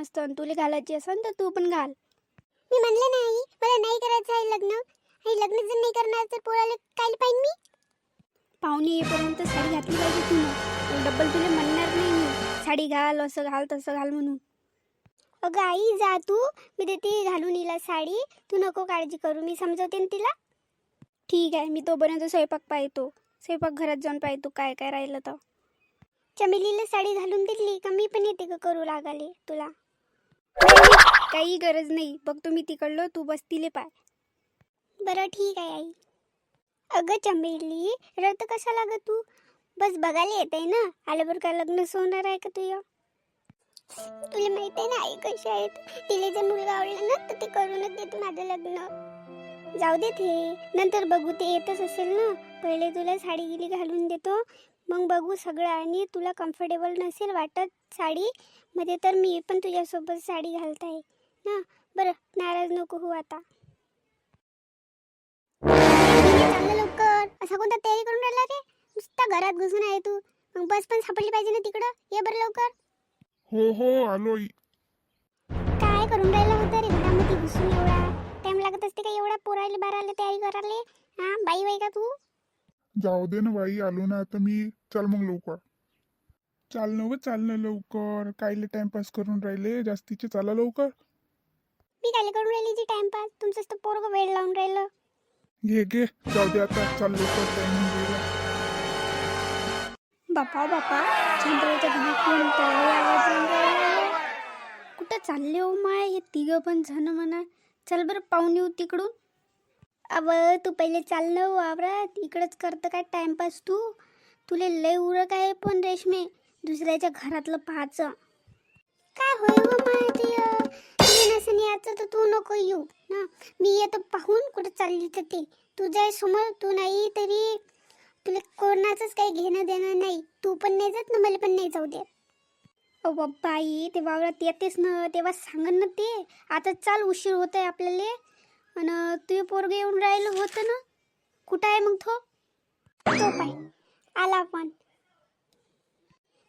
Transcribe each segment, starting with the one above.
मस्त आणि तुला घालायची असेल तर तू पण घाल. मी म्हणलं नाही मला नाही करायचं आहे लग्न. आणि लग्न जर नाही करणार तर पोराला काय पाहिजे मी? पाहुणे येईपर्यंत साडी घातली पाहिजे तू डब्बल तुला म्हणणार नाही मी. साडी घाल असं घाल तसं घाल म्हणून. अगं आई जा तू. मी देते घालून येईल साडी. तू नको काळजी करू. मी समजवते ना तिला. ठीक आहे. मी तोपर्यंत स्वयंपाक पाहतो. स्वयंपाक घरात जाऊन पाहतो काय काय राहिलं तर. चमेलीला साडी घालून दिली का? मी पण येते करू लागाले तुला. काही गरज नाही. बघतो मी तिकडलं तू बस तिले पाय. बरं ठीक आहे आई. अगं चमेली रक्त कसा लाग तू? बस बघायला येत आहे ना? आल्यावर का लग्न सोनार आहे का तुझं? तुला माहीत आहे ना आई कशी आहेत? तिला जर मुलगा आवडला ना तर ते करूनच देत माझं लग्न. जाऊ दे ते नंतर बघू ते येतच असेल ना? पहिले तुला साडी गिली घालून देतो. मग बघू सगळं आणि तुला कम्फर्टेबल नसेल वाटत साडी मध्ये तर मी पण तुझ्यासोबत साडी घालत आहे ना बरं नाराज नको हो आता. चाललं लवकर. असा कोणता तयारी करून राहिला रे? नुसता घरात घुसून आहे तू. मग बस पण सापडली पाहिजे ना तिकडं? ये बरं लवकर. हो हो आलो. काय करून राहिला होता रे? घरामध्ये घुसून एवढा. टाइम लागत असते का एवढा? पोरायला बारायला तयारी करायला हा बाई बाई का तू? जाऊ दे ना बाई आलो ना आता मी. चल मग लवकर. चाल ना व चाल ना लवकर. कायले टाइमपास करून राहिले. जास्तीचे चाला लवकर. मी काय करून राहिली जी टाइमपास. तुमचंच तर पोरग वेळ लावून राहिलं. घे घे. जाऊ दे आता. चाल लवकर टाइम गेला बापा बापा. चंद्राच्या आवाज येऊन राहिला. कुठं चालले हो माय? हे तिघं पण जण म्हणा. चल बरं पाहुणे येऊ तिकडून. अव तू पहिले चाललं वावरात इकडंच करतं काय टाइमपास तू? तुले लय उरक आहे पण रेशमे. दुसऱ्याच्या घरातलं पाहायचं काय होय व माहिती तुला याचं तर तू नको येऊ. ना मी येतो पाहून कुठं चालली तर ते. तुझ्या समोर तू नाही तरी तुला कोणाचंच काही घेणं देणं नाही. तू पण नाही जात ना मला पण नाही जाऊ दे ओ बाई ते वावरात येतेस ना तेव्हा सांगन ना ते. आता चाल उशीर होत आहे आपल्याला. आणि तुझे पोरग येऊन राहिलं होतं ना? कुठं आहे मग तो? तो पाय. आला पण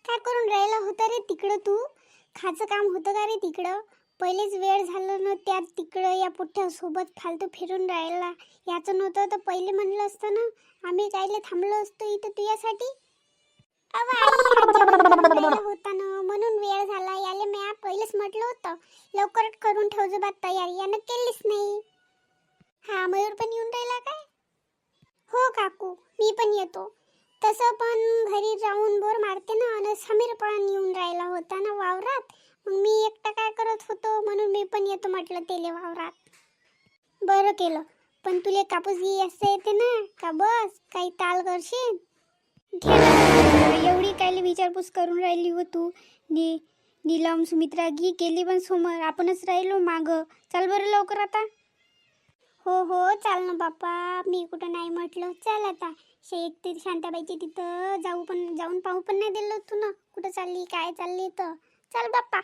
काय करून राहिला होता रे तिकडं तू? खाचं काम होतं का रे तिकडं? पहिलेच वेळ झालं ना त्यात तिकडं या पुठ्ठ्यासोबत फालतू फिरून राहिला. याचं नव्हतं तर पहिले म्हणलं असतं ना आम्ही कायले थांबलो असतो इथं तुझ्यासाठी. होता ना म्हणून वेळ झाला. याले मी पहिलेच म्हटलं होतं लवकर करून ठेवजो बात तयारी. यानं केलीच नाही. हा मयूर पण येऊन राहिला काय? हो काकू मी पण येतो. तसं पण घरी जाऊन बोर मारते ना आणि समीर पण येऊन राहिला होता ना वावरात. मग मी एकटा काय करत होतो म्हणून मी पण येतो म्हटलं तेले वावरात. बरं केलं. पण तुले कापूस घे असं येते ना. का बस काही ताल करशील? एवढी कायले विचारपूस करून राहिली हो तू. नी नीलम सुमित्रा घी केली पण समोर. आपणच राहिलो माग. चल बरं लवकर आता. हो हो चाल ना बाप्पा. मी कुठं नाही म्हटलं. चल आता. शे एक ते शांताबाईची तिथं जाऊ पण जाऊन पाहू पण नाही दिलं तू ना कुठं चालली काय चालली तर चल बाप्पा.